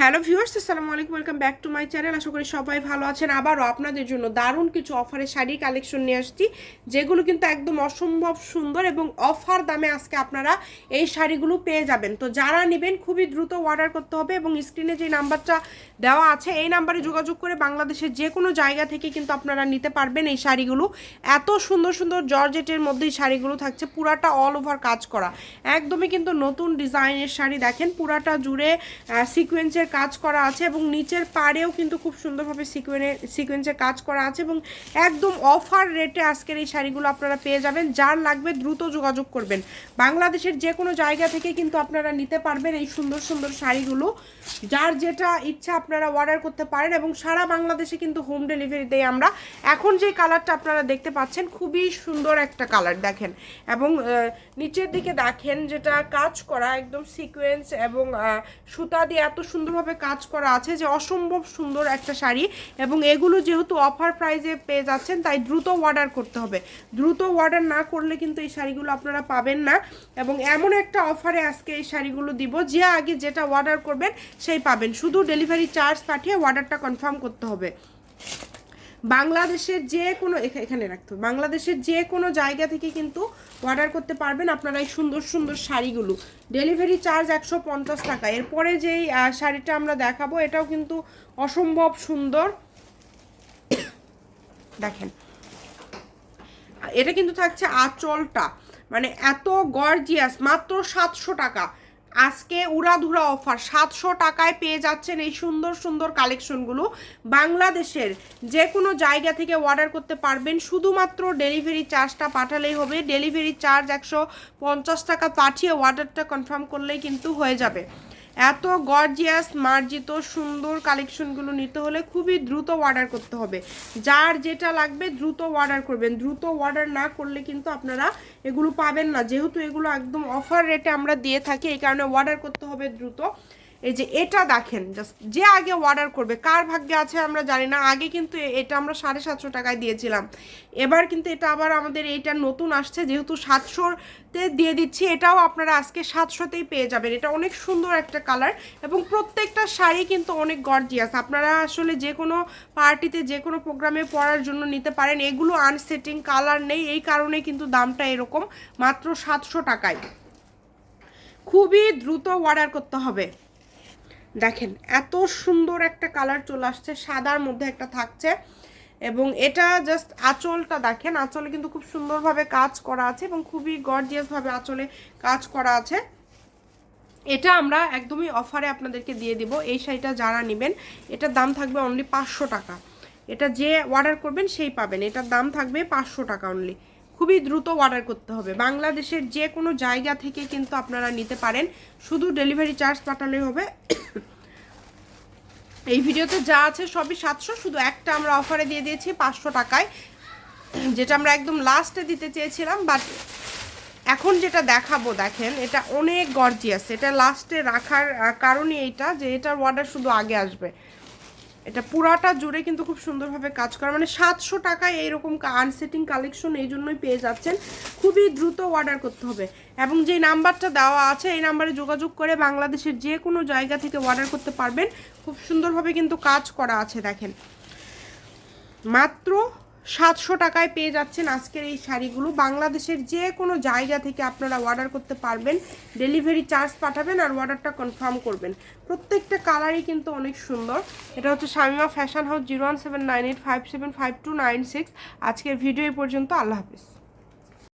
Hello viewers, আসসালামু আলাইকুম, welcome back to my channel. আশা করি সবাই ভালো আছেন। আবারও আপনাদের জন্য দারুণ কিছু অফারের শাড়ি কালেকশন নিয়ে আসছি, যেগুলো কিন্তু একদম অসম্ভব সুন্দর এবং অফার দামে আজকে আপনারা এই শাড়িগুলো পেয়ে যাবেন। তো যারা নেবেন, খুবই দ্রুত অর্ডার করতে হবে এবং স্ক্রিনে যে নাম্বারটা দেওয়া আছে, এই নাম্বারে যোগাযোগ করে বাংলাদেশের যে কোনো জায়গা থেকে কিন্তু আপনারা নিতে পারবেন এই শাড়িগুলো। এত সুন্দর সুন্দর জর্জেটের মধ্যে এই শাড়িগুলো থাকছে, পুরাটা অল ওভার কাজ করা। একদমই কিন্তু নতুন ডিজাইনের শাড়ি দেখেন, পুরাটা জুড়ে সিকোয়েন্সের কাজ করা আছে এবং নিচের পাড়েও কিন্তু খুব সুন্দরভাবে সিকোয়েনের সিকোয়েন্সের কাজ করা আছে এবং একদম অফার রেটে আজকের এই শাড়িগুলো আপনারা পেয়ে যাবেন, যার লাগবে দ্রুত যোগাযোগ করবেন। বাংলাদেশের যে কোনো জায়গা থেকে কিন্তু আপনারা নিতে পারবেন এই সুন্দর সুন্দর শাড়িগুলো। যার যেটা ইচ্ছা আপনারা অর্ডার করতে পারেন এবং সারা বাংলাদেশে কিন্তু হোম ডেলিভারি দেই আমরা। এখন যে কালারটা আপনারা দেখতে পাচ্ছেন, খুবই সুন্দর একটা কালার দেখেন। এবং নিচের দিকে দেখেন যেটা কাজ করা, একদম সিকোয়েন্স এবং সুতা দিয়ে এত সুন্দরভাবে কাজ করা আছে যে অসম্ভব সুন্দর একটা শাড়ি এবং এগুলো যেহেতু অফার প্রাইজে পেয়ে যাচ্ছেন, তাই দ্রুত অর্ডার করতে হবে। দ্রুত অর্ডার না করলে কিন্তু এই শাড়িগুলো আপনারা পাবেন না এবং এমন একটা অফারে আজকে এই শাড়িগুলো দিব, যে আগে যেটা অর্ডার করবেন সেই পাবেন। শুধু ডেলিভারি চার্জ পাঠিয়ে অর্ডারটা কনফার্ম করতে হবে। বাংলাদেশের যে কোনো এখা- এখানে রাখতে হবে। বাংলাদেশের যে কোনো জায়গা থেকে কিন্তু অর্ডার করতে পারবেন আপনারা এই সুন্দর সুন্দর শাড়িগুলো। ডেলিভারি চার্জ একশো পঞ্চাশ টাকা। এরপরে যেই শাড়িটা আমরা দেখাবো, এটাও কিন্তু অসম্ভব সুন্দর। দেখেন। এটা কিন্তু থাকছে আঁচলটা। মানে এত গর্জিয়াস মাত্র সাতশো টাকা। আজকে উড়াধুরা অফার। সাতশো টাকায় পেয়ে যাচ্ছেন এই সুন্দর সুন্দর কালেকশনগুলো বাংলাদেশের যে কোনো জায়গা থেকে অর্ডার করতে পারবেন। শুধুমাত্র ডেলিভারি চার্জটা পাঠালেই হবে। ডেলিভারি চার্জ একশো পঞ্চাশ টাকা পাঠিয়ে অর্ডারটা কনফার্ম করলেই কিন্তু হয়ে যাবে। এত গর্জিয়াস মার্জিত, সুন্দর কালেকশনগুলো নিতে হলে খুবই দ্রুত অর্ডার করতে হবে। যার যেটা লাগবে দ্রুত অর্ডার করবেন। দ্রুত অর্ডার না করলে কিন্তু আপনারা এগুলো পাবেন না। যেহেতু এগুলো একদম অফার রেটে আমরা দিয়ে থাকি, এই কারণে অর্ডার করতে হবে দ্রুত। এই যে এটা দেখেন জাস্ট যে আগে অর্ডার করবে, কার ভাগ্যে আছে আমরা জানি না, আগে কিন্তু এটা আমরা সাড়ে সাতশো টাকায় দিয়েছিলাম। এবার কিন্তু এটা আবার আমাদের এইটা নতুন আসছে, যেহেতু সাতশোতে দিয়ে দিচ্ছি, এটাও আপনারা আজকে সাতশোতেই পেয়ে যাবেন। এটা অনেক সুন্দর একটা কালার এবং প্রত্যেকটা শাড়ি কিন্তু অনেক গর্জিয়াস আপনারা আসলে যে কোনো পার্টিতে যে কোনো প্রোগ্রামে পরার জন্য নিতে পারেন, এগুলো আনসেটিং কালার নেই, এই কারণে কিন্তু দামটা এরকম, মাত্র সাতশো টাকায়। খুবই দ্রুত অর্ডার করতে হবে। দেখেন, এত সুন্দর একটা কালার চলে আসছে, সাদার মধ্যে একটা থাকছে এবং এটা জাস্ট আঁচলটা দেখেন, আঁচলে কিন্তু খুব সুন্দরভাবে কাজ করা আছে এবং খুবই গর্জিয়াসভাবে আঁচলে কাজ করা আছে। এটা আমরা একদমই অফারে আপনাদেরকে দিয়ে দিব, এই শাড়িটা যারা নেবেন, এটার দাম থাকবে অনলি পাঁচশো টাকা। এটা যে অর্ডার করবেন সেই পাবেন, এটার দাম থাকবে পাঁচশো টাকা অনলি খুবই দ্রুত অর্ডার করতে হবে। বাংলাদেশের যে কোনো জায়গা থেকে কিন্তু আপনারা নিতে পারেন, শুধু ডেলিভারি চার্জ পাঠালেই হবে। এই ভিডিওতে যা আছে সবই সাতশো, শুধু একটা আমরা অফারে দিয়ে দিয়েছি পাঁচশো টাকায়। যেটা আমরা একদম লাস্টে দিতে চেয়েছিলাম বাট এখন যেটা দেখাবো, দেখেন, এটা অনেক গর্জিয়াস এটা লাস্টে রাখার কারণই এইটা যে এটার অর্ডার শুধু আগে আসবে। এটা পুরাটা জুড়ে কিন্তু খুব সুন্দরভাবে কাজ করা। মানে সাতশো টাকায় এইরকম আনসেটিং কালেকশন এই জন্যই পেয়ে যাচ্ছেন। খুবই দ্রুত অর্ডার করতে হবে। এবং যে নাম্বারটা দেওয়া আছে, এই নাম্বারে যোগাযোগ করে বাংলাদেশের যে কোনো জায়গা থেকে অর্ডার করতে পারবেন। খুব সুন্দরভাবে কিন্তু কাজ করা আছে, দেখেন। মাত্র সাতশো টাকায় পেয়ে যাচ্ছেন আজকের এই শাড়িগুলো। বাংলাদেশের যে কোনো জায়গা থেকে আপনারা অর্ডার করতে পারবেন। ডেলিভারি চার্জ পাঠাবেন আর অর্ডারটা কনফার্ম করবেন। প্রত্যেকটা কালারই কিন্তু অনেক সুন্দর। এটা হচ্ছে Shamima fashion house zero one seven nine eight five seven five two nine six আজকের ভিডিও এই পর্যন্ত। আল্লাহ হাফিজ।